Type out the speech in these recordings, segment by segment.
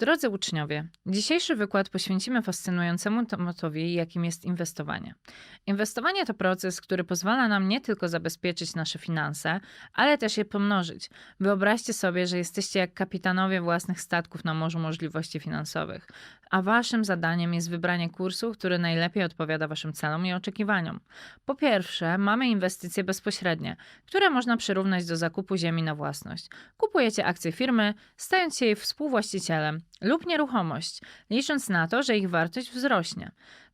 Drodzy uczniowie, dzisiejszy wykład poświęcimy fascynującemu tematowi, jakim jest inwestowanie. Inwestowanie to proces, który pozwala nam nie tylko zabezpieczyć nasze finanse, ale też je pomnożyć. Wyobraźcie sobie, że jesteście jak kapitanowie własnych statków na morzu możliwości finansowych, a waszym zadaniem jest wybranie kursu, który najlepiej odpowiada waszym celom i oczekiwaniom. Po pierwsze, mamy inwestycje bezpośrednie, które można przyrównać do zakupu ziemi na własność. Kupujecie akcje firmy, stając się jej współwłaścicielem, lub nieruchomość, licząc na to, że ich wartość wzrośnie.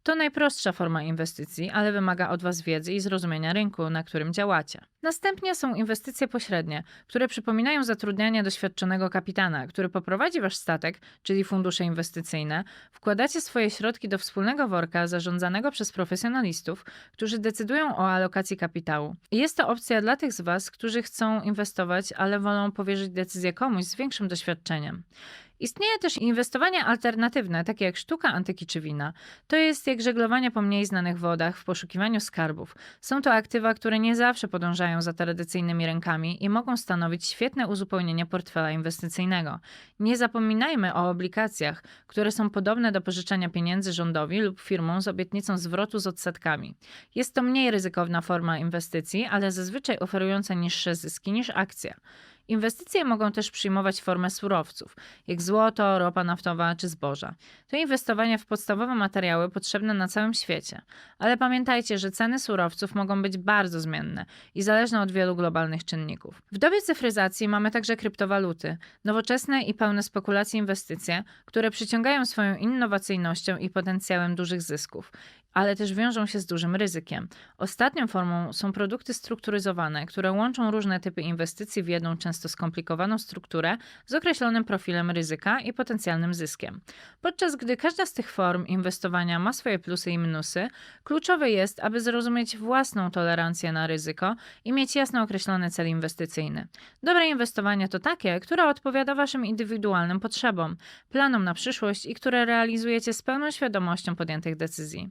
To najprostsza forma inwestycji, ale wymaga od Was wiedzy i zrozumienia rynku, na którym działacie. Następnie są inwestycje pośrednie, które przypominają zatrudnianie doświadczonego kapitana, który poprowadzi Wasz statek, czyli fundusze inwestycyjne, wkładacie swoje środki do wspólnego worka zarządzanego przez profesjonalistów, którzy decydują o alokacji kapitału. I Jest to opcja dla tych z Was, którzy chcą inwestować, ale wolą powierzyć decyzję komuś z większym doświadczeniem. Istnieje też inwestowanie alternatywne, takie jak sztuka, antyki czy wina. To jest jak żeglowanie po mniej znanych wodach w poszukiwaniu skarbów. Są to aktywa, które nie zawsze podążają za tradycyjnymi rękami i mogą stanowić świetne uzupełnienie portfela inwestycyjnego. Nie zapominajmy o obligacjach, które są podobne do pożyczania pieniędzy rządowi lub firmom z obietnicą zwrotu z odsetkami. Jest to mniej ryzykowna forma inwestycji, ale zazwyczaj oferująca niższe zyski niż akcja. Inwestycje mogą też przyjmować formę surowców, jak złoto, ropa naftowa czy zboża. To inwestowanie w podstawowe materiały potrzebne na całym świecie. Ale pamiętajcie, że ceny surowców mogą być bardzo zmienne i zależne od wielu globalnych czynników. W dobie cyfryzacji mamy także kryptowaluty, nowoczesne i pełne spekulacji inwestycje, które przyciągają swoją innowacyjnością i potencjałem dużych zysków ale też wiążą się z dużym ryzykiem. Ostatnią formą są produkty strukturyzowane, które łączą różne typy inwestycji w jedną często skomplikowaną strukturę z określonym profilem ryzyka i potencjalnym zyskiem. Podczas gdy każda z tych form inwestowania ma swoje plusy i minusy, kluczowe jest, aby zrozumieć własną tolerancję na ryzyko i mieć jasno określony cel inwestycyjny. Dobre inwestowanie to takie, które odpowiada Waszym indywidualnym potrzebom, planom na przyszłość i które realizujecie z pełną świadomością podjętych decyzji.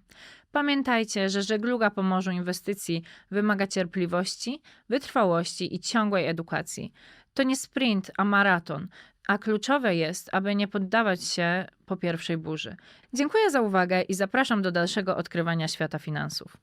Pamiętajcie, że żegluga po morzu inwestycji wymaga cierpliwości, wytrwałości i ciągłej edukacji. To nie sprint, a maraton, a kluczowe jest, aby nie poddawać się po pierwszej burzy. Dziękuję za uwagę i zapraszam do dalszego odkrywania świata finansów.